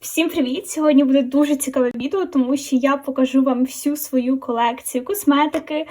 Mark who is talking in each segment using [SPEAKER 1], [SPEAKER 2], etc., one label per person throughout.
[SPEAKER 1] Всім привіт! Сьогодні буде дуже цікаве відео, тому що я покажу вам всю свою колекцію косметики.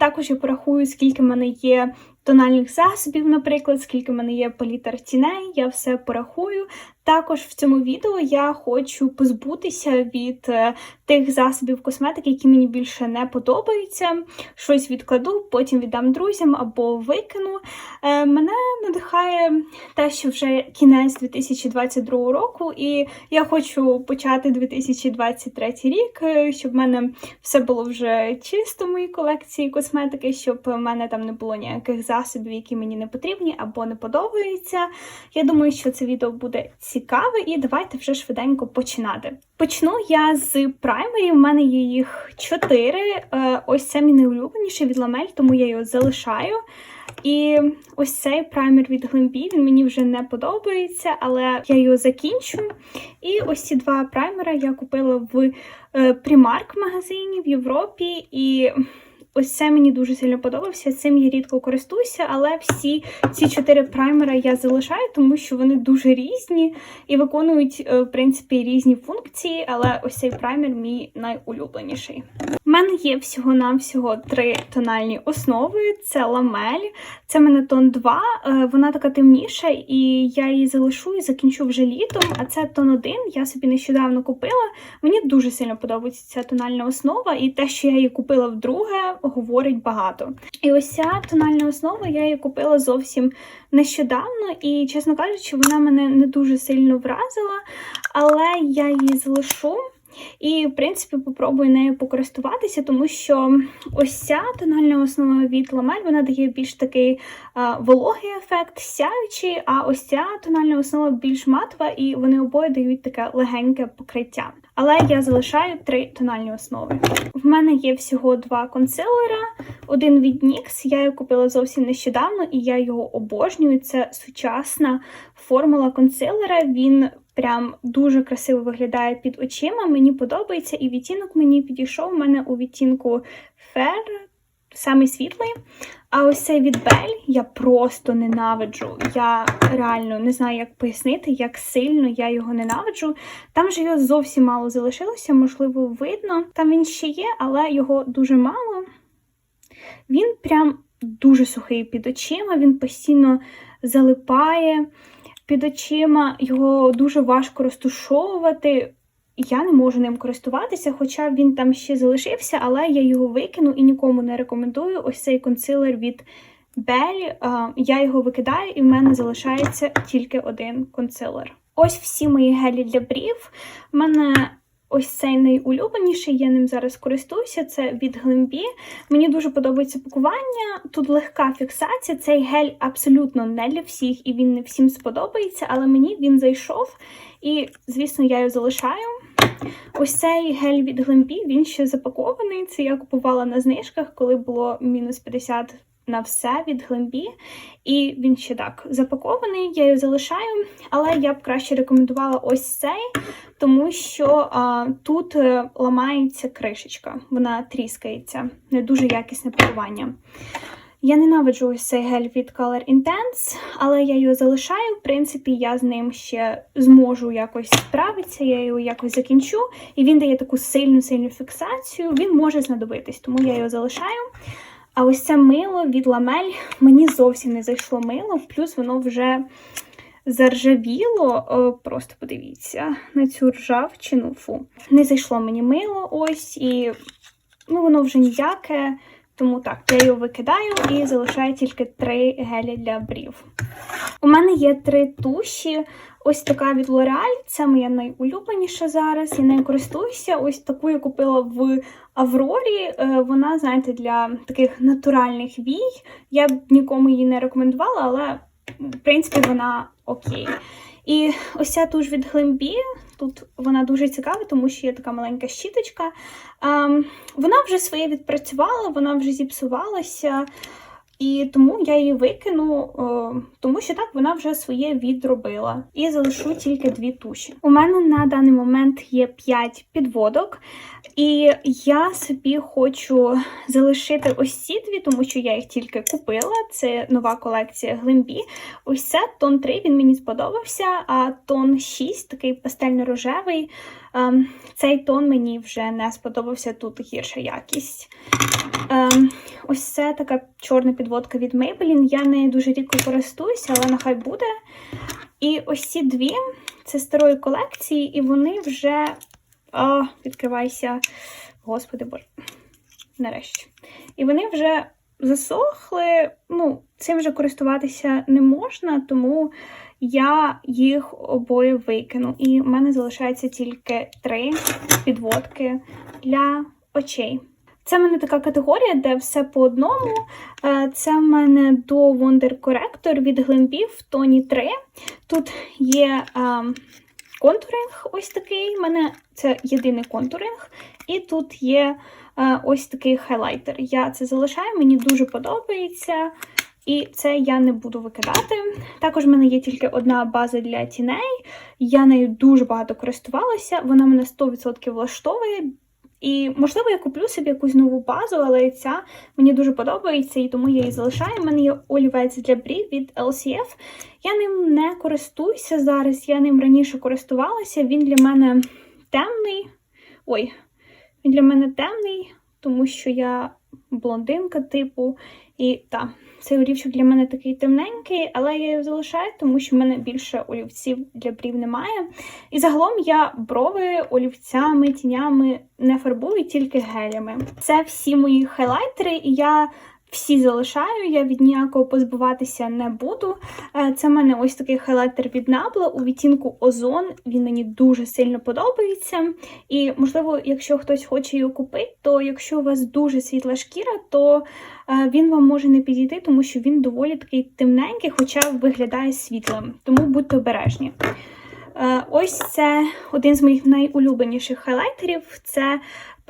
[SPEAKER 1] Також я порахую, скільки в мене є тональних засобів, наприклад, скільки в мене є палітр тіней. Я все порахую. Також в цьому відео я хочу позбутися від е, тих засобів косметики, які мені більше не подобаються. Щось відкладу, потім віддам друзям або викину. Е, Мене надихає те, що вже кінець 2022 року, і я хочу почати 2023 рік, е, щоб в мене все було вже чисто в моїй колекції косметики, щоб в мене там не було ніяких засобів, які мені не потрібні або не подобаються. Я думаю, що це відео буде цікаве, і давайте вже швиденько починати. Почну я з праймерів. У мене є їх чотири. Е, Ось це мій найулюбленіший від ламель, тому я його залишаю. І ось цей праймер від Глембі, він мені вже не подобається, але я його закінчу. І ось ці два праймера я купила в е, Primark магазині в Європі. І ось це мені дуже сильно подобався. Цим я рідко користуюся, але всі ці чотири праймера я залишаю, тому що вони дуже різні і виконують, е, в принципі, різні функції. Але ось цей праймер мій найулюбленіший. У мене є всього-навсього три тональні основи: це ламель, це в мене тон 2, е, вона така темніша, і я її залишу і закінчу вже літом. А це тон 1, я собі нещодавно купила. Мені дуже сильно подобається ця тональна основа, і те, що я її купила вдруге, говорить багато. І ось ця тональна основа я її купила зовсім нещодавно, і, чесно кажучи, вона мене не дуже сильно вразила, але я її залишу. І, в принципі, попробую нею покористуватися, тому що ось ця тональна основа від Ламель, вона дає більш такий вологий ефект, сяючий, а ось ця тональна основа більш матова, і вони обоє дають таке легеньке покриття. Але я залишаю три тональні основи. В мене є всього два консилера. Один від NYX, я його купила зовсім нещодавно, і я його обожнюю. Це сучасна формула консилера. Він прям дуже красиво виглядає під очима. Мені подобається, і відтінок мені підійшов. У мене у відтінку Fair, самий світлий. А ось цей від Бель я просто ненавиджу. Я реально не знаю, як пояснити, як сильно я його ненавиджу. Там же його зовсім мало залишилося, можливо, видно. Там він ще є, але його дуже мало. Він прям дуже сухий під очима, він постійно залипає під очима, його дуже важко розтушовувати. Я не можу ним користуватися, хоча він там ще залишився, але я його викину і нікому не рекомендую. Ось цей консилер від Бель. Я його викидаю, і в мене залишається тільки один консилер. Ось всі мої гелі для брів. У мене ось цей найулюбленіший, я ним зараз користуюся. Це від Глембі. Мені дуже подобається пакування. Тут легка фіксація. Цей гель абсолютно не для всіх, і він не всім сподобається, але мені він зайшов. І, звісно, я його залишаю. Ось цей гель від Глембі, він ще запакований. Це я купувала на знижках, коли було мінус 50 на все від Глембі. І він ще так запакований, я його залишаю, але я б краще рекомендувала ось цей, тому що а, тут е, ламається кришечка, вона тріскається, не дуже якісне пакування. Я ненавиджу ось цей гель від Color Intense, але я його залишаю. В принципі, я з ним ще зможу якось справитися, я його якось закінчу. І він дає таку сильну сильну фіксацію. Він може знадобитись, тому я його залишаю. А ось це мило від ламель мені зовсім не зайшло мило, плюс воно вже заржавіло. О, просто подивіться на цю ржавчину. Фу. Не зайшло мені мило ось, і ну, воно вже ніяке. Тому так, я його викидаю і залишаю тільки три гелі для брів. У мене є три туші. Ось така від L'Oreal, це моя найулюбленіша зараз. Я нею користуюся. Ось таку я купила в Аврорі. Е, Вона, знаєте, для таких натуральних вій. Я б нікому її не рекомендувала, але в принципі вона окей. І ось ця туш від Глембі. Тут вона дуже цікава, тому що є така маленька щіточка. Ем, вона вже своє відпрацювала, вона вже зіпсувалася. І тому я її викину, е, тому що так вона вже своє відробила. І залишу тільки дві туші. У мене на даний момент є 5 підводок, і я собі хочу залишити ось ці дві, тому що я їх тільки купила. Це нова колекція Глимбі. Ось це тон 3, він мені сподобався, а тон 6, такий пастельно-рожевий. Ем, Цей тон мені вже не сподобався, тут гірша якість. Ем, Ось це така чорна підводка від Maybelline. Я нею дуже рідко користуюся, але нехай буде. І ось ці дві це старої колекції, і вони вже. А, відкривайся. Господи боже. Нарешті. І вони вже засохли. Ну, цим вже користуватися не можна, тому я їх обоє викину. І в мене залишається тільки три підводки для очей. Це в мене така категорія, де все по одному. Е, Це в мене до Wonder Corrector від Глембі в тоні 3. Тут є ем, контуринг ось такий. У мене це єдиний контуринг. І тут є е, ось такий хайлайтер. Я це залишаю, мені дуже подобається. І це я не буду викидати. Також в мене є тільки одна база для тіней. Я нею дуже багато користувалася, вона мене 100% влаштовує. І, можливо, я куплю собі якусь нову базу, але ця мені дуже подобається, і тому я її залишаю. У мене є олівець для брів від LCF. Я ним не користуюся зараз, я ним раніше користувалася. Він для мене темний. Ой, він для мене темний, тому що я блондинка, типу, і так. Цей олівчик для мене такий темненький, але я його залишаю, тому що в мене більше олівців для брів немає. І загалом я брови олівцями, тінями не фарбую, тільки гелями. Це всі мої хайлайтери, і я всі залишаю, я від ніякого позбуватися не буду. Е, Це в мене ось такий хайлайтер від Nabla у відтінку Озон. Він мені дуже сильно подобається. І, можливо, якщо хтось хоче його купити, то якщо у вас дуже світла шкіра, то е, він вам може не підійти, тому що він доволі такий темненький, хоча виглядає світлим. Тому будьте обережні. Е, Ось це один з моїх найулюбленіших хайлайтерів. Це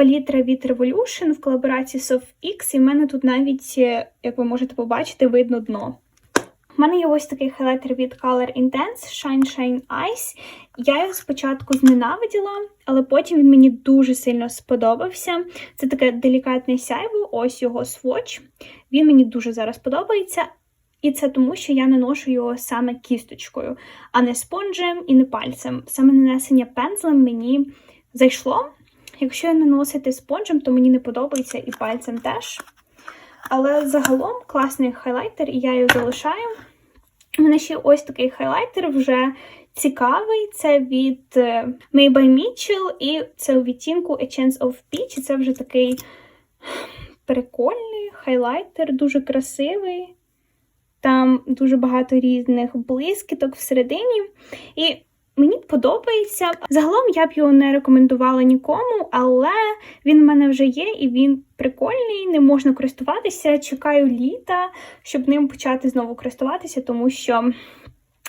[SPEAKER 1] палітра від Revolution в колаборації SoftX, і в мене тут навіть, е, як ви можете побачити, видно дно. У мене є ось такий хайлайтер від Color Intense Shine Shine Eyes. Я його спочатку зненавиділа, але потім він мені дуже сильно сподобався. Це таке делікатне сяйво, ось його сводч. Він мені дуже зараз подобається. І це тому, що я наношу його саме кісточкою, а не спонжем і не пальцем. Саме нанесення пензлем мені зайшло. Якщо я наносити спонжем, то мені не подобається і пальцем теж. Але загалом класний хайлайтер, і я його залишаю. У мене ще ось такий хайлайтер вже цікавий. Це від е, May Mitchell, і це у відтінку A Chance of Peach. Це вже такий прикольний хайлайтер, дуже красивий. Там дуже багато різних блискіток всередині. І мені подобається. Загалом я б його не рекомендувала нікому, але він в мене вже є і він прикольний, не можна користуватися. Чекаю літа, щоб ним почати знову користуватися, тому що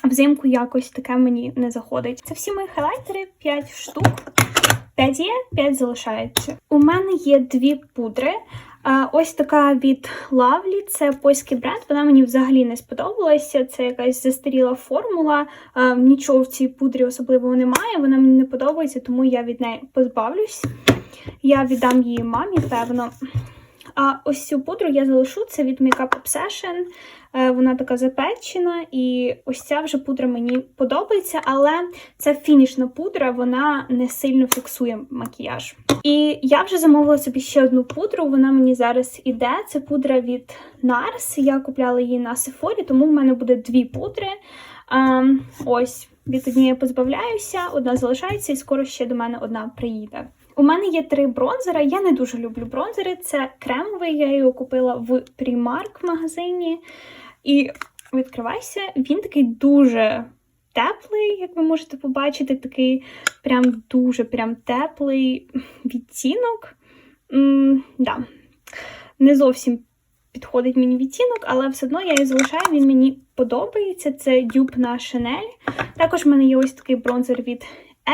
[SPEAKER 1] взимку якось таке мені не заходить. Це всі мої хайлайтери, 5 штук. 5 є, 5 залишається. У мене є дві пудри. Ось така від Lovely, це польський бренд. Вона мені взагалі не сподобалася. Це якась застаріла формула. Нічого в цій пудрі особливого немає. Вона мені не подобається, тому я від неї позбавлюсь. Я віддам її мамі, певно. А ось цю пудру я залишу це від Makeup Obsession. Е, Вона така запечена, і ось ця вже пудра мені подобається, але це фінішна пудра, вона не сильно фіксує макіяж. І я вже замовила собі ще одну пудру. Вона мені зараз іде. Це пудра від NARS. Я купляла її на Sephora, тому в мене буде дві пудри. А, ось від однієї позбавляюся, одна залишається, і скоро ще до мене одна приїде. У мене є три бронзера. Я не дуже люблю бронзери. Це кремовий, я його купила в Primark магазині. І відкривайся, він такий дуже теплий, як ви можете побачити, такий прям дуже прям теплий відтінок. М, да. Не зовсім підходить мені відтінок, але все одно я його залишаю, він мені подобається. Це дюб на Chanel. Також в мене є ось такий бронзер від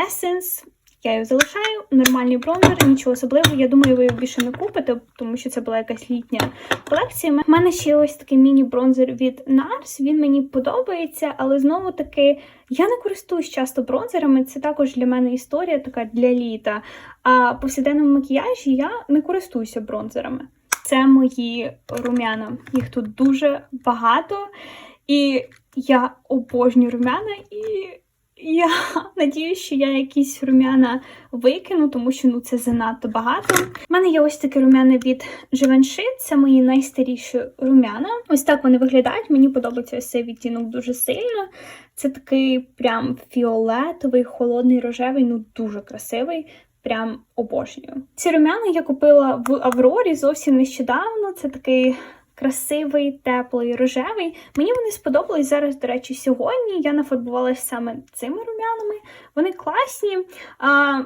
[SPEAKER 1] Essence. Я його залишаю, нормальний бронзер, нічого особливого. Я думаю, ви його більше не купите, тому що це була якась літня колекція. У мене ще ось такий міні-бронзер від NARS, Він мені подобається, але знову таки я не користуюсь часто бронзерами. Це також для мене історія така для літа. А повсякденному макіяжі я не користуюся бронзерами. Це мої рум'яна. Їх тут дуже багато. І я обожнюю рум'яна і. Я надіюсь, що я якісь рум'яна викину, тому що ну це занадто багато. У мене є ось такі рум'яна від Givenchy, це мої найстаріші рум'яна. Ось так вони виглядають. Мені подобається ось цей відтінок дуже сильно. Це такий прям фіолетовий, холодний рожевий, ну дуже красивий. Прям обожнюю. Ці рум'яна я купила в Аврорі зовсім нещодавно. Це такий красивий, теплий, рожевий. Мені вони сподобались зараз, до речі, сьогодні. Я нафарбувалася саме цими рум'янами. Вони класні, а,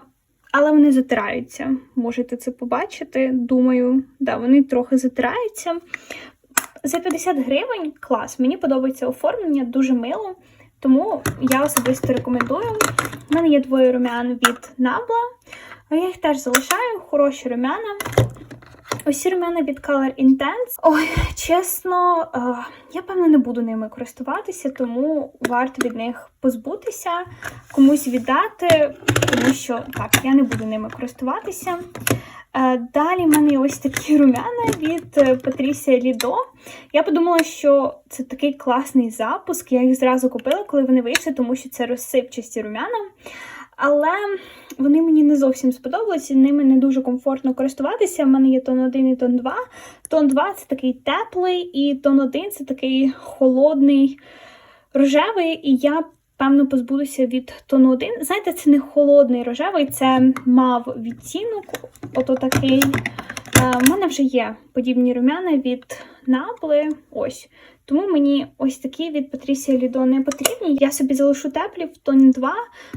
[SPEAKER 1] але вони затираються. Можете це побачити. Думаю, да, вони трохи затираються. За 50 гривень клас. Мені подобається оформлення, дуже мило. Тому я особисто рекомендую. У мене є двоє рум'ян від Nabla. Я їх теж залишаю, хороші рум'яна. Ось рум'яна від Color Intense. Ой, чесно, е, я певно не буду ними користуватися, тому варто від них позбутися, комусь віддати, тому що так, я не буду ними користуватися. Е, Далі в мене ось такі рум'яна від е, Патрісія Лідо. Я подумала, що це такий класний запуск. Я їх зразу купила, коли вони вийшли, тому що це розсипчасті рум'яна. Але вони мені не зовсім сподобалися, ними не дуже комфортно користуватися. У мене є тон 1 і тон 2. Тон 2 це такий теплий, і тон 1 це такий холодний рожевий. І я, певно, позбудуся від тону 1. Знаєте, це не холодний рожевий, це мав відтінок. Ото такий. У мене вже є подібні рум'яна від Набли. Ось. Тому мені ось такі від Патрісія Лідо не потрібні. Я собі залишу теплі в тон 2,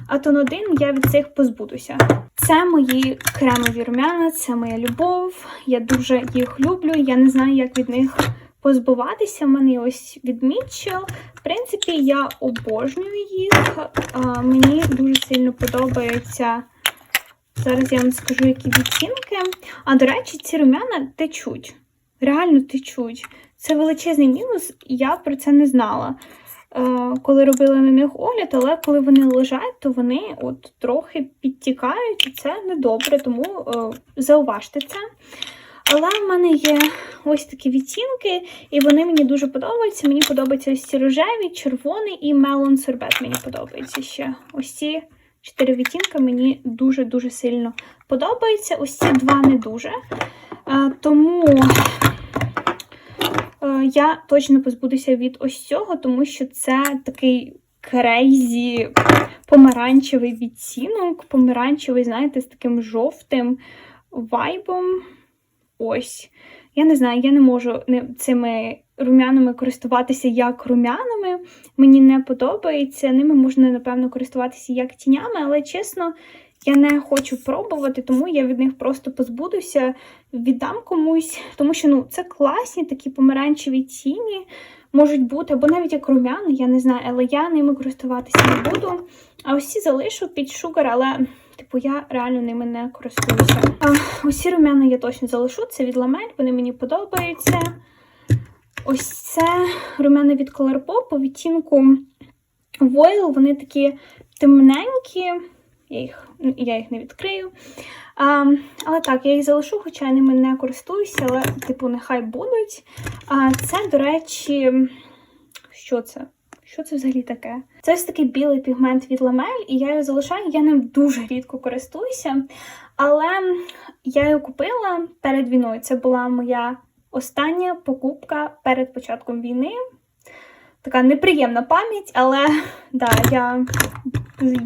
[SPEAKER 1] а тон 1 я від цих позбудуся. Це мої кремові рум'яна, це моя любов. Я дуже їх люблю. Я не знаю, як від них позбуватися. У мене ось від Mitchell. В принципі, я обожнюю їх. А, мені дуже сильно подобається. Зараз я вам скажу, які відтінки. А, до речі, ці рум'яна течуть. Реально течуть. Це величезний мінус, я про це не знала. Е, коли робила на них огляд, але коли вони лежать, то вони от трохи підтікають, і це недобре, тому е, зауважте це. Але в мене є ось такі відтінки, і вони мені дуже подобаються. Мені подобаються ось ці рожеві, червоний і мелон сорбет. Мені подобається ще. Ось ці чотири відтінки мені дуже-дуже сильно подобаються. Ось ці два не дуже. Е, тому я точно позбудуся від ось цього, тому що це такий крейзі помаранчевий відцінок. Помаранчевий, знаєте, з таким жовтим вайбом. Ось. Я не знаю, я не можу цими рум'янами користуватися як рум'янами. Мені не подобається. Ними можна, напевно, користуватися як тінями, але чесно, я не хочу пробувати, тому я від них просто позбудуся, віддам комусь, тому що ну, це класні такі помаранчеві тіні можуть бути, або навіть як рум'яни, я не знаю, але я ними користуватися не буду. А ось ці залишу під шугар, але. Типу, я реально ними не користуюся. А, Ось ці рум'яна я точно залишу. Це від ламель, вони мені подобаються. Ось це рум'яна від Colourpop по відтінку Voil. Вони такі темненькі. Я їх я їх не відкрию. А, Але так, я їх залишу, хоча я ними не користуюся, але, типу, нехай будуть. А Це, до речі, що це? Що це взагалі таке? Це ось такий білий пігмент від ламель, і я його залишаю, я ним дуже рідко користуюся. Але я його купила перед війною. Це була моя остання покупка перед початком війни. Така неприємна пам'ять, але да, я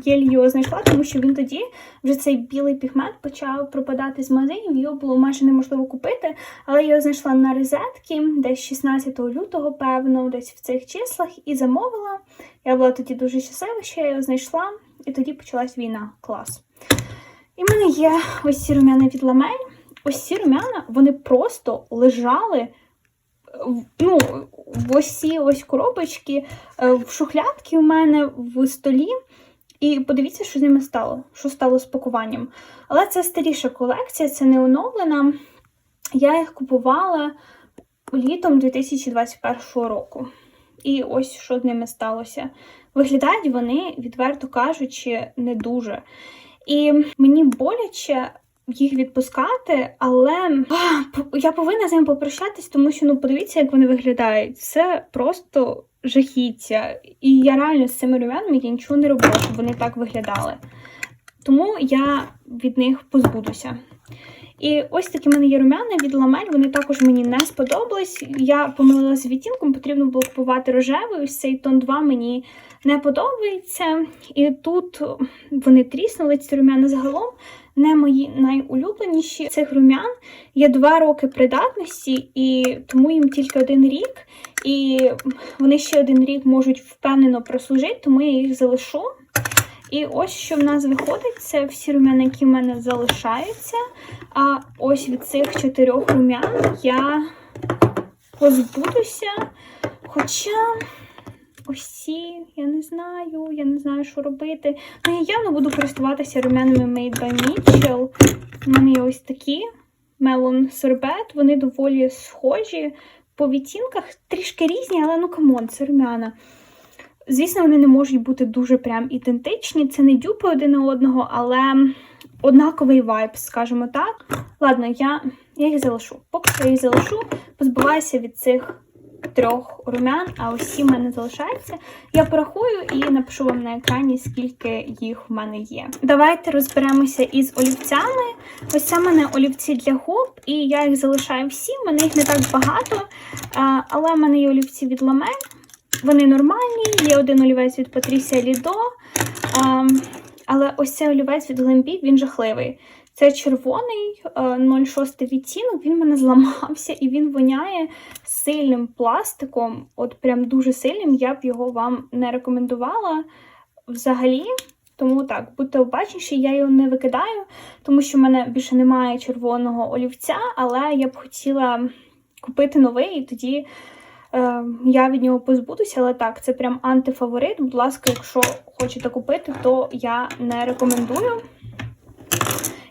[SPEAKER 1] єлі його знайшла, тому що він тоді вже цей білий пігмент почав пропадати з магазинів, його було майже неможливо купити. Але я його знайшла на розетки десь 16 лютого, певно, десь в цих числах, і замовила. Я була тоді дуже щаслива, що я його знайшла, і тоді почалась війна. Клас. І в мене є ось ці рум'яна від ламель. Ось ці рум'яна, вони просто лежали ну, в осі ось коробочки, е, в шухлядки у мене в столі. І подивіться, що з ними стало, що стало з пакуванням. Але це старіша колекція, це не оновлена. Я їх купувала літом 2021 року. І ось що з ними сталося. Виглядають вони, відверто кажучи, не дуже. І мені боляче їх відпускати, але я повинна з ними попрощатись, тому що ну подивіться, як вони виглядають. Це просто жахіття. І я реально з цими румянами я нічого не робила, щоб вони так виглядали. Тому я від них позбудуся. І ось такі в мене є румяни від ламель, вони також мені не сподобались. Я помилилася відтінком, потрібно було купувати рожевий. Ось цей тон 2 мені не подобається. І тут вони тріснули, ці румяни загалом не мої найулюбленіші. Цих румян є два роки придатності, і тому їм тільки один рік. І вони ще один рік можуть впевнено прослужити, тому я їх залишу. І ось що в нас виходить: це всі румяни, які в мене залишаються. А ось від цих чотирьох румян я позбудуся. Хоча ось я не знаю, я не знаю, що робити. Ну, я явно буду користуватися румянами Made by Mitchell. У мене є ось такі Melon Sorbet, вони доволі схожі. По відтінках трішки різні, але ну камон, це румяна. Звісно, вони не можуть бути дуже прям ідентичні. Це не дюпи один на одного, але однаковий вайб, скажімо так. Ладно, я я їх залишу. Поки що я їх залишу, позбуваюся від цих трьох румян, а усі в мене залишаються. Я порахую і напишу вам на екрані, скільки їх в мене є. Давайте розберемося із олівцями. Ось це в мене олівці для губ, і я їх залишаю всі. В мене їх не так багато, але в мене є олівці від ламель. Вони нормальні, є один олівець від Патрісія Лідо. Але ось цей олівець від Глембі, він жахливий. Це червоний 0,6 відтінок, він мене зламався і він воняє сильним пластиком, от прям дуже сильним. Я б його вам не рекомендувала взагалі. Тому так, будьте обачніші, я його не викидаю, тому що в мене більше немає червоного олівця, але я б хотіла купити новий і тоді. Е, я від нього позбудуся, але так, це прям антифаворит. Будь ласка, якщо хочете купити, то я не рекомендую.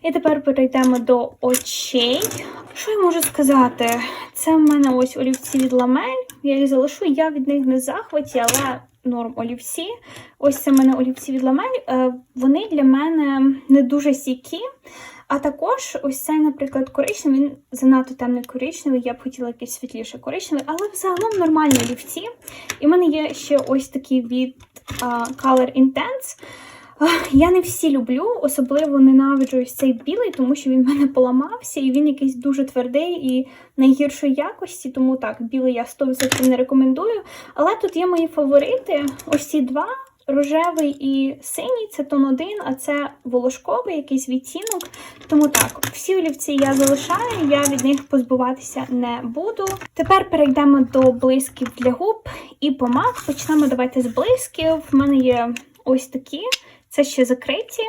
[SPEAKER 1] І тепер перейдемо до очей. Що я можу сказати? Це в мене ось олівці від ламель. Я їх залишу, я від них не захваті, але норм олівці. Ось це в мене олівці від ламель. Е, вони для мене не дуже сікі. А також ось цей, наприклад, коричневий, він занадто темний коричневий, я б хотіла якийсь світліше коричневий, але взагалом нормальні олівці. І в мене є ще ось такі від uh, Color Intense. Я не всі люблю, особливо ненавиджу ось цей білий, тому що він в мене поламався, і він якийсь дуже твердий і найгіршої якості, тому так, білий я 100% не рекомендую. Але тут є мої фаворити. Ось ці два. Рожевий і синій це тон 1, а це волошковий якийсь відтінок. Тому так, всі олівці я залишаю, я від них позбуватися не буду. Тепер перейдемо до блисків для губ і помад. Почнемо давайте з блисків. У мене є ось такі. Це ще закриті,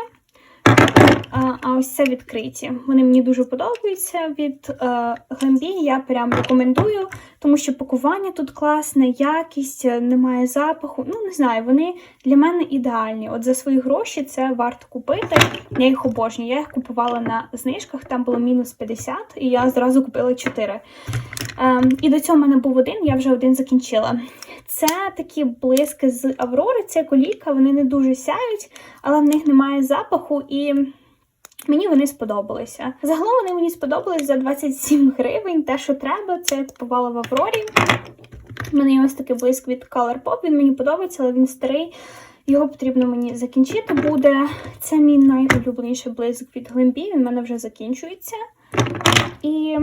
[SPEAKER 1] а ось це відкриті. Вони мені дуже подобаються від е, Глембі. Я прям рекомендую, тому що пакування тут класне, якість, е, немає запаху. Ну, не знаю, вони для мене ідеальні. От за свої гроші це варто купити. Я їх обожнюю. Я їх купувала на знижках, там було мінус 50, і я зразу купила 4. Е, і до цього в мене був один, я вже один закінчила. Це такі блиски з Аврори, це коліка, вони не дуже сяють, але в них немає запаху і. Мені вони сподобалися. Загалом вони мені сподобались за 27 гривень. Те, що треба, це я купувала в Аврорі. У мене є ось такий блиск від Colourpop, Він мені подобається, але він старий. Його потрібно мені закінчити буде. Це мій найулюбленіший блиск від Глембі, він в мене вже закінчується. І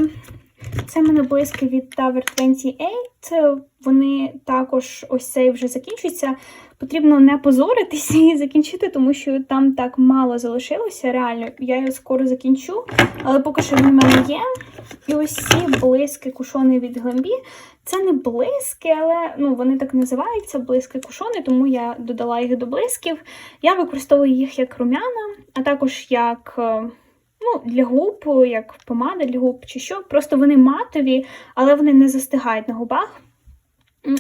[SPEAKER 1] це мене блиски від Tower 28. Вони також ось цей вже закінчується. Потрібно не позоритися і закінчити, тому що там так мало залишилося. Реально, я його скоро закінчу, але поки що він в мене є. І ось ці блиски кушони від Глембі. Це не блиски, але ну, вони так називаються блиски кушони, тому я додала їх до блисків. Я використовую їх як румяна, а також як. Ну, для губ, як помада для губ чи що. Просто вони матові, але вони не застигають на губах.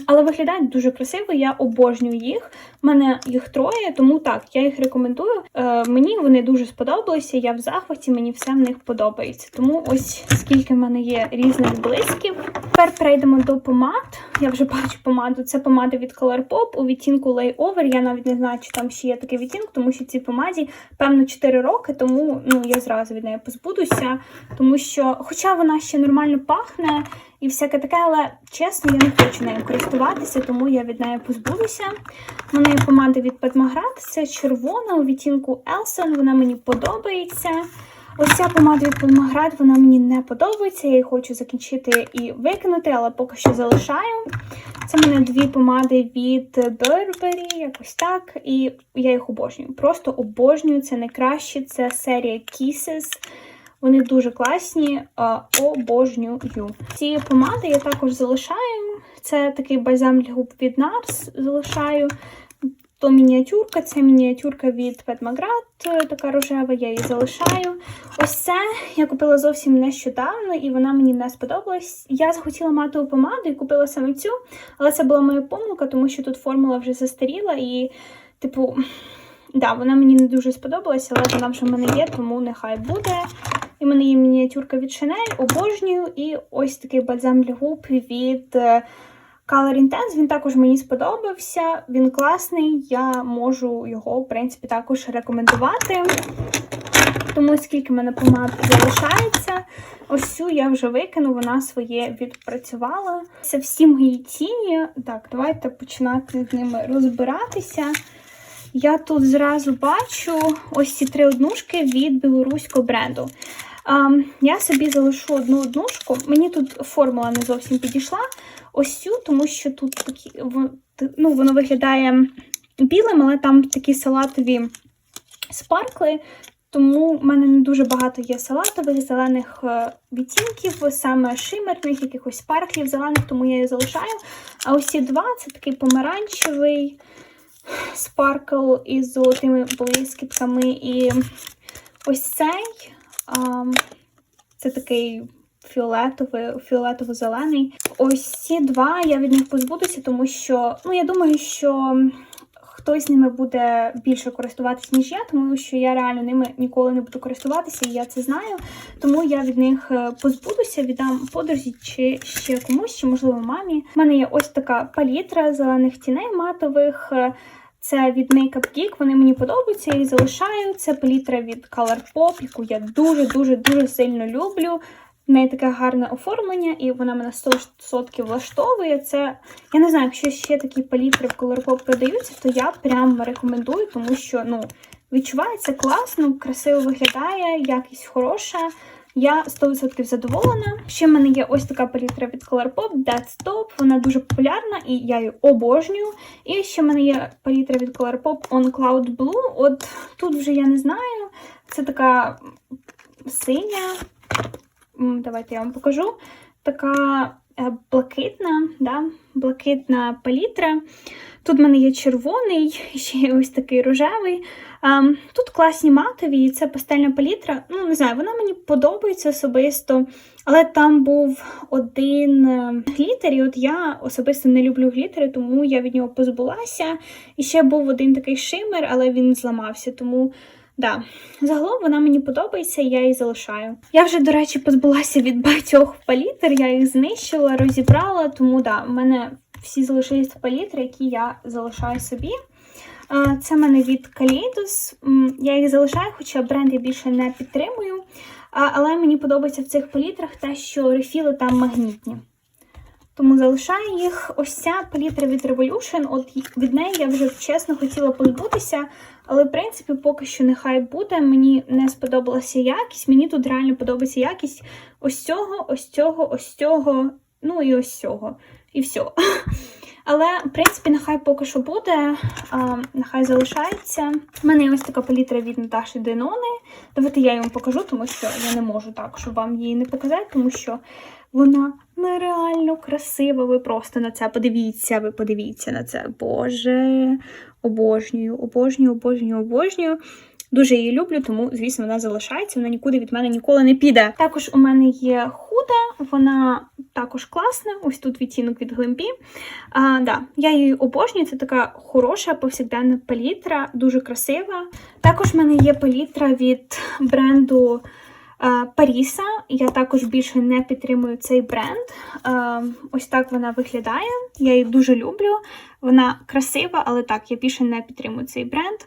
[SPEAKER 1] Але виглядають дуже красиво, я обожнюю їх. У мене їх троє, тому так, я їх рекомендую. Е, мені вони дуже сподобалися, я в захваті, мені все в них подобається. Тому ось скільки в мене є різних блисків. Тепер перейдемо до помад. Я вже бачу помаду. Це помада від Colourpop у відтінку Layover. Я навіть не знаю, чи там ще є такий відтінок, тому що цій помаді, певно, 4 роки, тому ну, я зразу від неї позбудуся. Тому що, хоча вона ще нормально пахне і всяке таке, але чесно, я не хочу нею користуватися, тому я від неї позбудуся. У є помада від Petmagrat, це червона у відтінку Elson, вона мені подобається. Ось ця помада від Petmagrat, вона мені не подобається, я її хочу закінчити і викинути, але поки що залишаю. Це в мене дві помади від Burberry, якось так, і я їх обожнюю. Просто обожнюю, це найкраще, це серія Kisses. Вони дуже класні, обожнюю. Ці помади я також залишаю. Це такий бальзам для губ від NARS залишаю. То мініатюрка, це мініатюрка від Magrat, така рожева, я її залишаю. Ось це я купила зовсім нещодавно, і вона мені не сподобалась. Я захотіла матову помаду і купила саме цю, але це була моя помилка, тому що тут формула вже застаріла, і, типу, да, вона мені не дуже сподобалася, але вона вже в мене є, тому нехай буде. І в мене є мініатюрка від Chanel, обожнюю. І ось такий бальзам для губ від е, Color Intense. Він також мені сподобався. Він класний, я можу його, в принципі, також рекомендувати. Тому скільки в мене помад залишається, ось цю я вже викину, вона своє відпрацювала. Це всі мої тіні. Так, давайте починати з ними розбиратися. Я тут зразу бачу ось ці три однушки від білоруського бренду. Um, я собі залишу одну однушку. Мені тут формула не зовсім підійшла. Ось цю, тому що тут такі, ну, воно виглядає білим, але там такі салатові спаркли. Тому в мене не дуже багато є салатових зелених е, відтінків, саме шимерних, якихось спарклів зелених, тому я її залишаю. А ось ці два це такий помаранчевий спаркл із золотими блискітками. І ось цей це такий фіолетовий, фіолетово-зелений. Ось ці два я від них позбудуся, тому що, ну, я думаю, що хтось ними буде більше користуватися, ніж я, тому що я реально ними ніколи не буду користуватися, і я це знаю. Тому я від них е, позбудуся, віддам подрузі чи ще комусь, чи, можливо, мамі. У мене є ось така палітра зелених тіней матових. Це від Makeup Geek, вони мені подобаються, я їх залишаю. Це палітра від Colourpop, яку я дуже-дуже-дуже сильно люблю. В неї таке гарне оформлення, і вона мене 100% влаштовує. Це, я не знаю, якщо ще такі палітри в Colourpop продаються, то я прям рекомендую, тому що ну, відчувається класно, красиво виглядає, якість хороша. Я 100% задоволена. Ще в мене є ось така палітра від Colourpop, That's Top. Вона дуже популярна і я її обожнюю. І ще в мене є палітра від Colourpop On Cloud Blue. От тут вже я не знаю. Це така синя. Давайте я вам покажу. Така е, блакитна, да? блакитна палітра. Тут в мене є червоний, ще ось такий рожевий. Тут класні матові, і це пастельна палітра. Ну, не знаю, вона мені подобається особисто. Але там був один е, глітер, і от я особисто не люблю глітери, тому я від нього позбулася. І ще був один такий шимер, але він зламався. Тому да, загалом вона мені подобається, і я її залишаю. Я вже, до речі, позбулася від багатьох палітр, я їх знищила, розібрала, тому да, в мене всі залишились палітри, які я залишаю собі. Це в мене від Kaleidos. Я їх залишаю, хоча бренд я більше не підтримую. Але мені подобається в цих палітрах те, що рефіли там магнітні. Тому залишаю їх. Ось ця палітра від Revolution. От від неї я вже чесно хотіла позбутися. Але, в принципі, поки що нехай буде. Мені не сподобалася якість. Мені тут реально подобається якість ось цього, ось цього, ось цього, ну і ось цього. І все. Але, в принципі, нехай поки що буде, а, нехай залишається. У мене є ось така палітра від Наташі Денони. Давайте я вам покажу, тому що я не можу так, щоб вам її не показати, тому що вона нереально красива. Ви просто на це подивіться, ви подивіться на це. Боже, обожнюю, обожнюю, обожнюю, обожнюю. Дуже її люблю, тому, звісно, вона залишається, вона нікуди від мене ніколи не піде. Також у мене є худа, вона також класна. Ось тут відтінок від глимпі. А, да, я її обожнюю, це така хороша повсякденна палітра, дуже красива. Також в мене є палітра від бренду Паріса. Я також більше не підтримую цей бренд. Е, ось так вона виглядає. Я її дуже люблю. Вона красива, але так, я більше не підтримую цей бренд.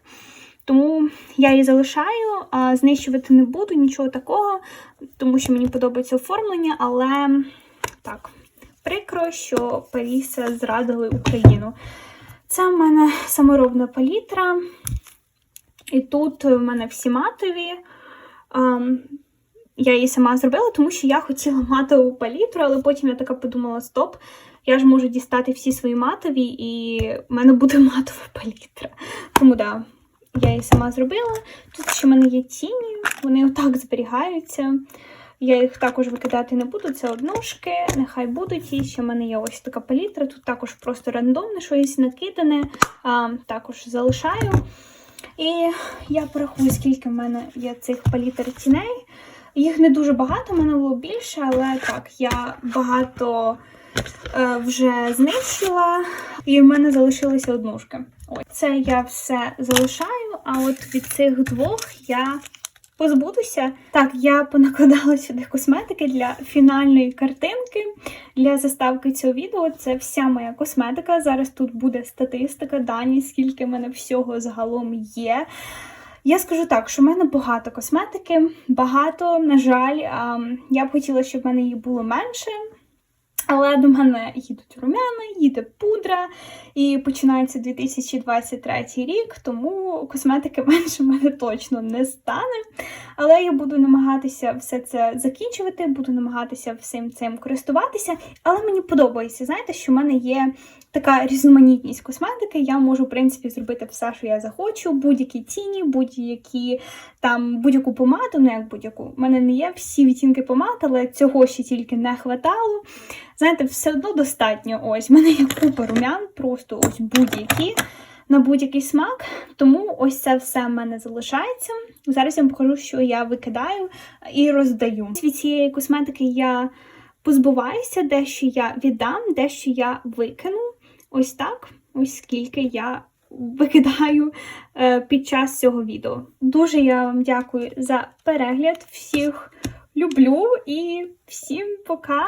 [SPEAKER 1] Тому я її залишаю, знищувати не буду, нічого такого, тому що мені подобається оформлення, але так, прикро, що Паріса зрадили Україну. Це в мене саморобна палітра. І тут в мене всі матові. Я її сама зробила, тому що я хотіла матову палітру, але потім я така подумала: стоп, я ж можу дістати всі свої матові, і в мене буде матова палітра. Тому да, я її сама зробила. Тут ще в мене є тіні, вони отак зберігаються. Я їх також викидати не буду, це однушки, нехай будуть. І ще в мене є ось така палітра. Тут також просто рандомне щось накидане, а, також залишаю. І я порахую, скільки в мене є цих палітр тіней. Їх не дуже багато, мене було більше, але так, я багато е, вже знищила, і в мене залишилися однушки. Ось це я все залишаю, а от від цих двох я позбудуся. Так, я понакладала сюди косметики для фінальної картинки. Для заставки цього відео це вся моя косметика. Зараз тут буде статистика, дані, скільки в мене всього загалом є. Я скажу так, що в мене багато косметики, багато, на жаль, а, я б хотіла, щоб в мене її було менше. Але до мене їдуть румяни, їде пудра, і починається 2023 рік, тому косметики менше в мене точно не стане. Але я буду намагатися все це закінчувати, буду намагатися всім цим користуватися. Але мені подобається, знаєте, що в мене є така різноманітність косметики. Я можу, в принципі, зробити все, що я захочу, будь-які тіні, будь-які там будь-яку помаду, ну як будь-яку. У мене не є всі відтінки помад, але цього ще тільки не хватало. Знаєте, все одно достатньо. Ось в мене є купа румян, просто ось будь-які. На будь-який смак, тому ось це все в мене залишається. Зараз я вам покажу, що я викидаю і роздаю. Від цієї косметики я позбуваюся, дещо я віддам, дещо я викину. Ось так, ось скільки я викидаю е, під час цього відео. Дуже я вам дякую за перегляд. Всіх люблю і всім пока!